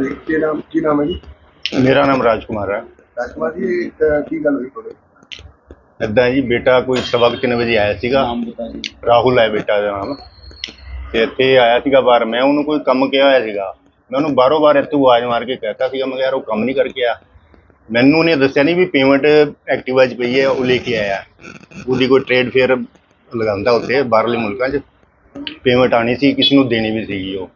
ਕੀ ਨਾਮ ਕੀ ਨਾਮ ਹੈ ਜੀ? ਮੇਰਾ ਨਾਮ ਰਾਜ ਕੁਮਾਰ ਹੈ। ਰਾਜਕੁਮਾਰ ਜੀ ਇਹ, ਕੀ ਗੱਲ ਹੋਈ ਤੁਹਾਡੇ? ਏਦਾਂ ਜੀ ਬੇਟਾ ਕੋਈ ਸਵਾ ਕੁ ਤਿੰਨ ਵਜੇ ਆਇਆ ਸੀਗਾ। ਰਾਹੁਲ ਹੈ ਬੇਟਾ ਦਾ ਨਾਮ। ਤੇ ਇੱਥੇ ਆਇਆ ਸੀਗਾ ਬਾਹਰ। ਮੈਂ ਉਹਨੂੰ ਕੋਈ ਕੰਮ ਕਿਹਾ ਹੋਇਆ ਸੀਗਾ। ਮੈਂ ਉਹਨੂੰ ਬਾਹਰੋਂ ਬਾਹਰ ਇੱਥੇ ਆਵਾਜ਼ ਮਾਰ ਕੇ ਕਹਿਤਾ ਸੀਗਾ। ਮੈਂ ਕਿਹਾ ਯਾਰ ਉਹ ਕੰਮ ਨਹੀਂ ਕਰਕੇ ਆ ਮੈਨੂੰ ਉਹਨੇ ਦੱਸਿਆ ਨਹੀਂ ਵੀ ਪੇਮੈਂਟ ਐਕਟਿਵਾ 'ਚ ਪਈ ਹੈ ਉਹ ਲੈ ਕੇ ਆਇਆ। ਉਹਦੀ ਕੋਈ ਟ੍ਰੇਡ ਫੇਅਰ ਲਗਾਉਂਦਾ ਉੱਥੇ ਬਾਹਰਲੇ ਮੁਲਕਾਂ 'ਚ। ਪੇਮੈਂਟ ਆਣੀ ਸੀ ਕਿਸੇ ਨੂੰ ਦੇਣੀ ਵੀ ਸੀਗੀ ਉਹ।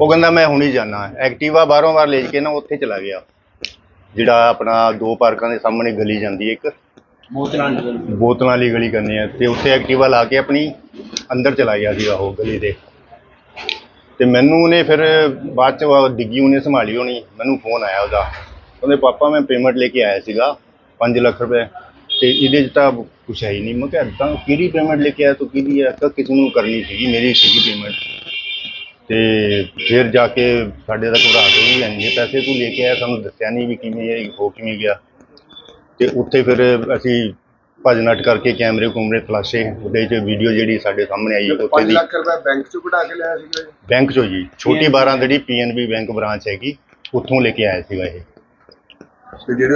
ਉਹ ਕਹਿੰਦਾ ਮੈਂ ਹੁਣੀ ਜਾਣਾ ਐਕਟਿਵਾ ਬਾਹਰੋਂ ਬਾਹਰ ਲੈ ਕੇ ਨਾ ਉੱਥੇ ਚਲਾ ਗਿਆ। ਜਿਹੜਾ ਆਪਣਾ ਦੋ ਪਾਰਕਾਂ ਦੇ ਸਾਹਮਣੇ ਗਲੀ ਜਾਂਦੀ ਹੈ ਇੱਕ। ਬੋਤਲਾਂ ਵਾਲੀ ਗਲੀ। ਕਰਨੀ ਹੈ। ਤੇ ਉੱਥੇ ਐਕਟਿਵਾ ਲਾ ਕੇ ਆਪਣੀ ਅੰਦਰ ਚਲਾ ਗਿਆ ਸੀਗਾ ਉਹ ਗਲੀ ਦੇ। ਤੇ ਮੈਨੂੰ ਉਹਨੇ ਫਿਰ ਬਾਅਦ ਚ ਉਹ ਡਿੱਗੀ ਉਹਨੇ ਸੰਭਾਲੀ ਹੋਣੀ। ਮੈਨੂੰ ਫੋਨ ਆਇਆ ਉਹਦਾ। ਉਹਦੇ ਪਾਪਾ ਮੈਂ ਪੇਮੈਂਟ ਲੈ ਕੇ ਆਇਆ ਸੀਗਾ 5 ਲੱਖ ਰੁਪਏ। ਤੇ ਇਹਦੇ 'ਚ ਤਾਂ ਕੁਛ ਹੈ ਹੀ ਨਹੀਂ। ਮੈਂ ਕਿਹਾ ਤਾਂ ਕਿਹੜੀ ਪੇਮੈਂਟ ਲੈ ਕੇ ਆਇਆ ਤੂੰ ਕਿਹਦੀ ਹੈ? ਤਾਂ ਕਿਸੇ ਨੂੰ ਕਰਨੀ ਸੀਗੀ ਮੇਰੀ ਸੀਗੀ ਪੇਮੈਂਟ ਤੇ ਫਿਰ ਜਾ ਕੇ ਸਾਡੇ ਦਾ ਘਬਰਾਹਟ ਹੋਈ ਇੰਨੇ ਪੈਸੇ ਤੂੰ ਲੈ ਕੇ ਆਇਆ ਸਾਨੂੰ ਦੱਸਿਆ ਨਹੀਂ ਵੀ ਕਿਵੇਂ ਇਹ ਹੋ ਕਿਵੇਂ ਗਿਆ। ਤੇ ਉੱਥੇ ਫਿਰ ਅਸੀਂ ਭੱਜ ਨੱਠ ਕਰਕੇ ਕੈਮਰੇ ਕੁਮਰੇ ਫਲਾਸ਼ੇ ਉਹਦੇ 'ਚ ਵੀਡੀਓ ਜਿਹੜੀ ਸਾਡੇ ਸਾਹਮਣੇ ਆਈ ਉੱਥੇ 5 ਦੀ ਲੱਖ ਰੁਪਏ ਬੈਂਕ ਚੋਂ ਕਢਾ ਕੇ ਲਿਆਇਆ ਸੀਗਾ ਜੀ ਬੈਂਕ 'ਚੋਂ ਜੀ। ਛੋਟੀ 12 ਜਿਹੜੀ ਪੀਐਨਬੀ ਬੈਂਕ ਬ੍ਰਾਂਚ ਹੈਗੀ। ਉੱਥੋਂ ਲੈ ਕੇ ਆਇਆ ਸੀਗਾ ਇਹ। ਤੇ ਜਿਹੜੇ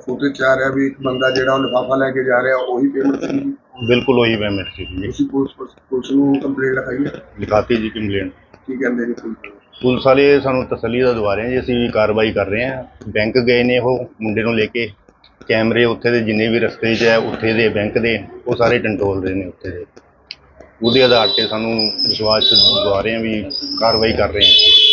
ਫੋਟੋ ਚ ਆ ਰਿਹਾ ਵੀ ਇੱਕ ਬੰਦਾ ਜਿਹੜਾ ਉਹ ਲਿਫਾਫਾ ਲੈ ਕੇ ਜਾ ਰਿਹਾ ਉਹੀ ਪੇਮੈਂਟ ਸੀ। ਬਿਲਕੁਲ ਉਹੀ ਪੇਮੈਂਟ ਸੀ ਜੀ। ਤੁਸੀਂ ਪੁਲਿਸ ਪੁਲਿਸ ਨੂੰ ਕੰਪਲੇਂਟ ਲਿਖਾਈ ਹੈ? ਲਿਖਾਤੀ ਜੀ ਕੰਪਲੇਂਟ ਕੀ ਕਹਿੰਦੇ ਜੀ ਪੁਲਿਸ ਪੁਲਿਸ ਵਾਲੇ ਸਾਨੂੰ ਤਸੱਲੀ ਦਾ ਦਵਾ ਰਹੇ ਆ ਜੀ ਅਸੀਂ ਕਾਰਵਾਈ ਕਰ ਰਹੇ ਹਾਂ ਬੈਂਕ ਗਏ ਨੇ ਉਹ ਮੁੰਡੇ ਨੂੰ ਲੈ ਕੇ। ਕੈਮਰੇ ਉੱਥੇ ਦੇ ਜਿੰਨੇ ਵੀ ਰਸਤੇ 'ਚ ਹੈ ਉੱਥੇ ਦੇ ਬੈਂਕ ਦੇ ਉਹ ਸਾਰੇ ਕੰਟਰੋਲ ਰਹੇ ਨੇ ਉੱਥੇ ਦੇ। ਉਹਦੇ ਆਧਾਰ ਤੇ ਸਾਨੂੰ ਵਿਸ਼ਵਾਸ ਦਵਾ ਰਹੇ ਆ ਵੀ ਕਾਰਵਾਈ ਕਰ ਰਹੇ ਹਾਂ